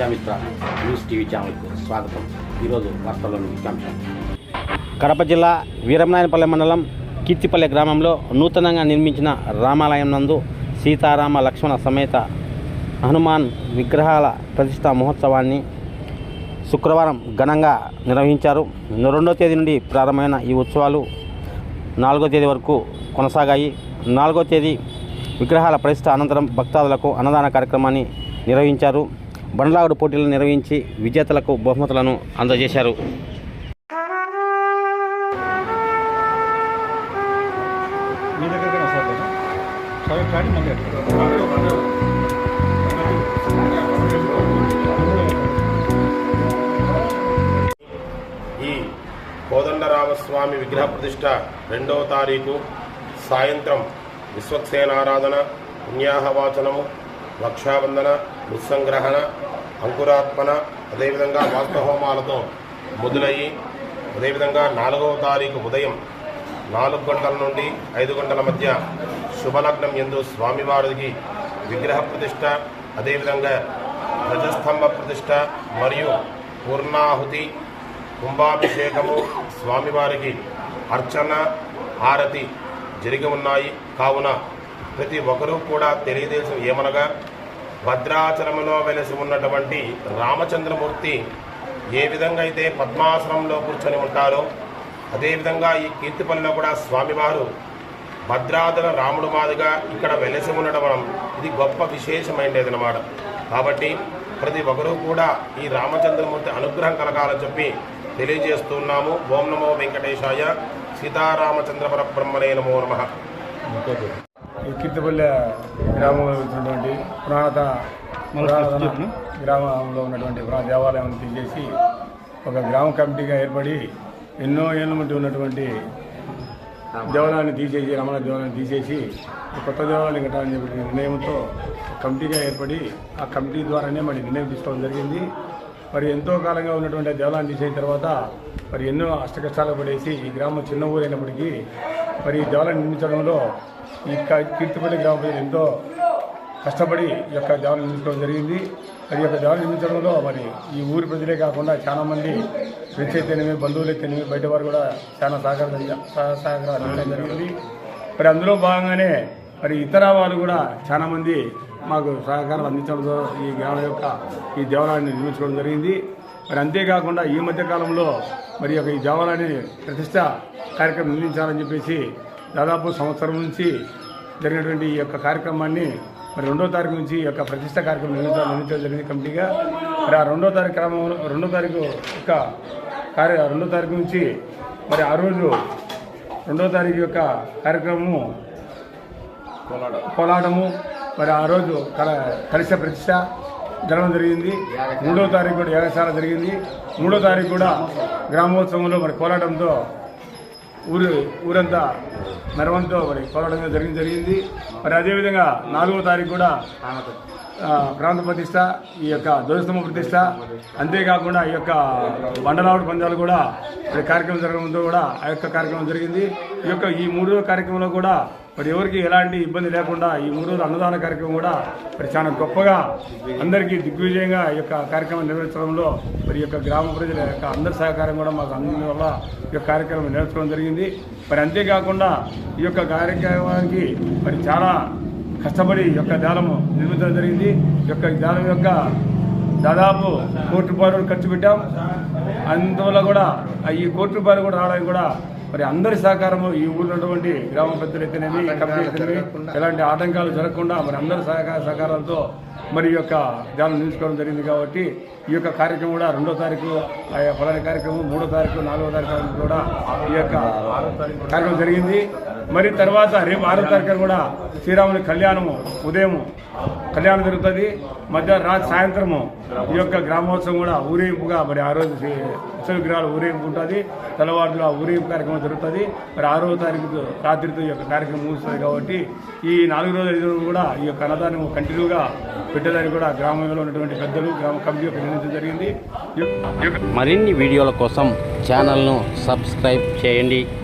Vidya Mitra news TV ఛానల్కు స్వాగతం. ఈరోజు వార్తల్లోని ముఖ్యాంశం. కడప జిల్లా వీరమనాయనపల్లె మండలం కీర్తిపల్లె గ్రామంలో నూతనంగా నిర్మించిన రామాలయం నందు సీతారామ లక్ష్మణ సమేత హనుమాన్ విగ్రహాల ప్రతిష్టా మహోత్సవాన్ని శుక్రవారం ఘనంగా నిర్వహించారు. రెండో తేదీ నుండి ప్రారంభమైన ఈ ఉత్సవాలు నాలుగో తేదీ వరకు కొనసాగాయి. నాలుగో తేదీ విగ్రహాల ప్రతిష్ట అనంతరం భక్తాదులకు అన్నదాన కార్యక్రమాన్ని నిర్వహించారు. బండ్లాగుడు పోటీలు నిర్వహించి విజేతలకు బహుమతులను అందజేశారు. ఈ కోదండరామస్వామి విగ్రహ ప్రతిష్ట రెండవ తారీఖు సాయంత్రం విశ్వక్సేనారాధన పుణ్యాహవాచనము రక్షాబంధన ముత్సంగ్రహణ అంకురాత్మన అదేవిధంగా వాస్తహోమాలతో మొదలయ్యి అదేవిధంగా నాలుగవ తారీఖు ఉదయం నాలుగు గంటల నుండి ఐదు గంటల మధ్య శుభలగ్నం ఎందు స్వామివారికి విగ్రహ ప్రతిష్ట అదేవిధంగా ధ్వజస్తంభ ప్రతిష్ట మరియు పూర్ణాహుతి కుంభాభిషేకము స్వామివారికి అర్చన హారతి జరిగి ఉన్నాయి. కావున ప్రతి ఒక్కరూ కూడా తెలియదేశం ఏమనగా భద్రాచలంలో వెలసి ఉన్నటువంటి రామచంద్రమూర్తి ఏ విధంగా అయితే పద్మాసనంలో కూర్చొని ఉంటారో అదేవిధంగా ఈ కీర్తిపల్లిలో కూడా స్వామివారు భద్రాచల రాముడు మాదిగా ఇక్కడ వెలసి ఉండడం ఇది గొప్ప విశేషమైనది అనమాట కాబట్టి ప్రతి ఒక్కరూ కూడా ఈ రామచంద్రమూర్తి అనుగ్రహం కలగాలని చెప్పి తెలియజేస్తున్నాము ఓం నమో వెంకటేశాయ సీతారామచంద్రపర పరబ్రహ్మణే నమో. నమ కీర్తిపల్లె గ్రామంలో ఉన్నటువంటి పురాణత పురాతన గ్రామంలో ఉన్నటువంటి పురాణ దేవాలయాన్ని తీసేసి ఒక గ్రామ కమిటీగా ఏర్పడి ఎన్నో ఏళ్ళ నుండి ఉన్నటువంటి దేవాలయాన్ని తీసేసి రమణ దేవాలయాన్ని తీసేసి కొత్త దేవాలయం కట్టాలని చెప్పి నిర్ణయంతో కమిటీగా ఏర్పడి ఆ కమిటీ ద్వారానే మరి నిర్ణయం తీసుకోవడం జరిగింది. మరి ఎంతో కాలంగా ఉన్నటువంటి దేవాలయాన్ని తీసేసిన తర్వాత మరి ఎన్నో అష్టకష్టాలు పడేసి ఈ గ్రామం చిన్న ఊరైనప్పటికీ మరి ఈ దేవాలయం నిర్మించడంలో ఈ కీర్తిపల్లి గ్రామ ప్రజలు ఎంతో కష్టపడి ఈ యొక్క దేవాలయం నిర్మించడం జరిగింది. మరి యొక్క దేవాలయం నిర్మించడంలో మరి ఈ ఊరి ప్రజలే కాకుండా చాలామంది ఫ్రెండ్స్ అయితేనేమి బంధువులు అయితేనేమి బయట వారు కూడా చాలా సహకారం సహ- సహకారం అందడం జరిగింది. మరి అందులో భాగంగానే మరి ఇతర వాళ్ళు కూడా చాలామంది మాకు సహకారం అందించడంతో ఈ గ్రామం యొక్క ఈ దేవాలయాన్ని నిర్మించుకోవడం జరిగింది. మరి అంతేకాకుండా ఈ మధ్య కాలంలో మరి యొక్క ఈ దేవాలయాన్ని ప్రతిష్ట కార్యక్రమం నిర్మించాలని చెప్పేసి దాదాపు సంవత్సరం నుంచి జరిగినటువంటి ఈ యొక్క కార్యక్రమాన్ని మరి రెండో తారీఖు నుంచి ఈ యొక్క ప్రతిష్ట కార్యక్రమం నిర్మించాలని నిర్మించడం జరిగింది కమిటీగా మరి ఆ రెండో తారీఖు క్రమంలో రెండో తారీఖు యొక్క కార్య రెండో తారీఖు నుంచి మరి ఆ రోజు రెండో తారీఖు యొక్క కార్యక్రమము కోలాటము మరి ఆ రోజు కల కలిస ప్రతిష్ట జరగడం జరిగింది. మూడో తారీఖు కూడా యాగశాల జరిగింది. మూడో తారీఖు కూడా గ్రామోత్సవంలో మరి కోలాటంతో ఊరు ఊరంతా మెరవంతో మరి కోలాటంగా జరిగింది జరిగింది. మరి అదేవిధంగా నాలుగో తారీఖు కూడా ప్రాంత ప్రతిష్ట ఈ యొక్క ధ్వజస్తంభ ప్రతిష్ట అంతేకాకుండా ఈ యొక్క బండలావుడు పందాలు కూడా కార్యక్రమం జరగడంతో కూడా ఆ యొక్క కార్యక్రమం జరిగింది. ఈ యొక్క ఈ మూడో కార్యక్రమంలో కూడా మరి ఎవరికి ఎలాంటి ఇబ్బంది లేకుండా ఈ మూడు రోజుల అన్నదాన కార్యక్రమం కూడా మరి చాలా గొప్పగా అందరికీ దిగ్విజయంగా ఈ యొక్క కార్యక్రమం నిర్వహించడంలో మరి యొక్క గ్రామ ప్రజల యొక్క అందరి సహకారం కూడా మాకు అందిన వల్ల ఈ యొక్క కార్యక్రమం నిర్వహించడం జరిగింది. మరి అంతేకాకుండా ఈ యొక్క కార్యక్రమానికి మరి చాలా కష్టపడి ఈ యొక్క దేవాలయం నిర్మించడం జరిగింది. ఈ యొక్క దేవాలయం యొక్క దాదాపు కోటి రూపాయలు ఖర్చు పెట్టాం. అందువల్ల కూడా ఈ కోటి రూపాయలు కూడా రావడానికి కూడా మరి అందరి సహకారము ఈ ఊళ్ళో ఉన్నటువంటి గ్రామ పెద్దలు అయితేనేమి కమిటీ అయితేనేమి ఎలాంటి ఆటంకాలు జరగకుండా మరి అందరి సహకార సహకారంతో మరి ఈ యొక్క ధ్యానం నిలుచుకోవడం జరిగింది కాబట్టి ఈ యొక్క కార్యక్రమం కూడా రెండో తారీఖు ఫలాని కార్యక్రమం మూడో తారీఖు నాలుగో తారీఖు కూడా ఈ యొక్క కార్యక్రమం జరిగింది. మరి తర్వాత రేపు ఆరో తారీఖున కూడా శ్రీరాముని కళ్యాణము ఉదయం కళ్యాణం జరుగుతుంది. మధ్య రాత్రి సాయంత్రము ఈ యొక్క గ్రామోత్సవం కూడా ఊరేగింపుగా మరి ఆ రోజు ఉత్సవ విగ్రహాలు ఊరేగింపు ఉంటుంది. తెల్లవారులో ఆ ఊరేగింపు కార్యక్రమం జరుగుతుంది. మరి ఆరో తారీఖు రాత్రితో ఈ యొక్క కార్యక్రమం ముగుస్తుంది కాబట్టి ఈ నాలుగు రోజుల ఐదు రోజులు కూడా ఈ యొక్క అన్నదానం కంటిన్యూగా పెట్టేదానికి కూడా గ్రామంలో ఉన్నటువంటి పెద్దలు గ్రామ కమిటీ యొక్క నిర్ణయించడం జరిగింది. ఈ యొక్క- మరిన్ని వీడియోల కోసం ఛానల్ను సబ్స్క్రైబ్ చేయండి.